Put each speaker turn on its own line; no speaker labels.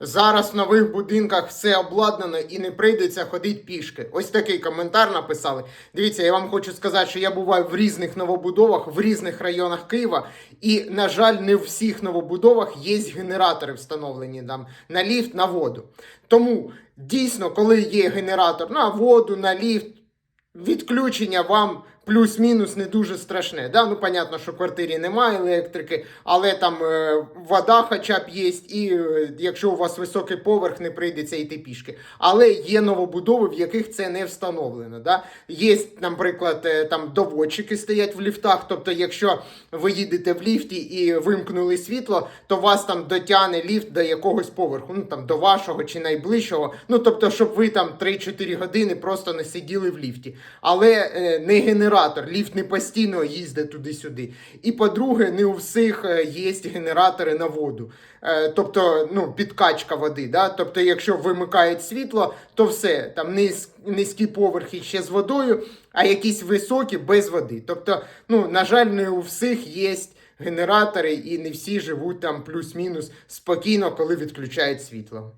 Зараз в нових будинках все обладнано і не прийдеться ходити пішки. Ось такий коментар написали. Дивіться, я вам хочу сказати, що я буваю в різних новобудовах, в різних районах Києва, і, на жаль, не в всіх новобудовах є генератори встановлені там на ліфт, на воду. Тому дійсно, коли є генератор на воду, на ліфт, відключення вам плюс-мінус не дуже страшне. Да? Ну, понятно, що в квартирі немає електрики, але там е, вода хоча б є, і е, якщо у вас високий поверх, не прийдеться йти пішки. Але є новобудови, в яких це не встановлено. Да? Є, наприклад, е, там доводчики стоять в ліфтах. Тобто, якщо ви їдете в ліфті і вимкнули світло, то вас там дотягне ліфт до якогось поверху, ну там до вашого чи найближчого. Ну тобто, щоб ви там 3-4 години просто не сиділи в ліфті. Але не генератор, ліфт не постійно їздить туди-сюди. І по-друге, не у всіх е, є генератори на воду. Е, тобто, ну, підкачка води. Да? Тобто, якщо вимикають світло, то все, там низ, низькі поверхи ще з водою, а якісь високі без води. Тобто, ну, на жаль, не у всіх є генератори, і не всі живуть там плюс-мінус спокійно, коли відключають світло.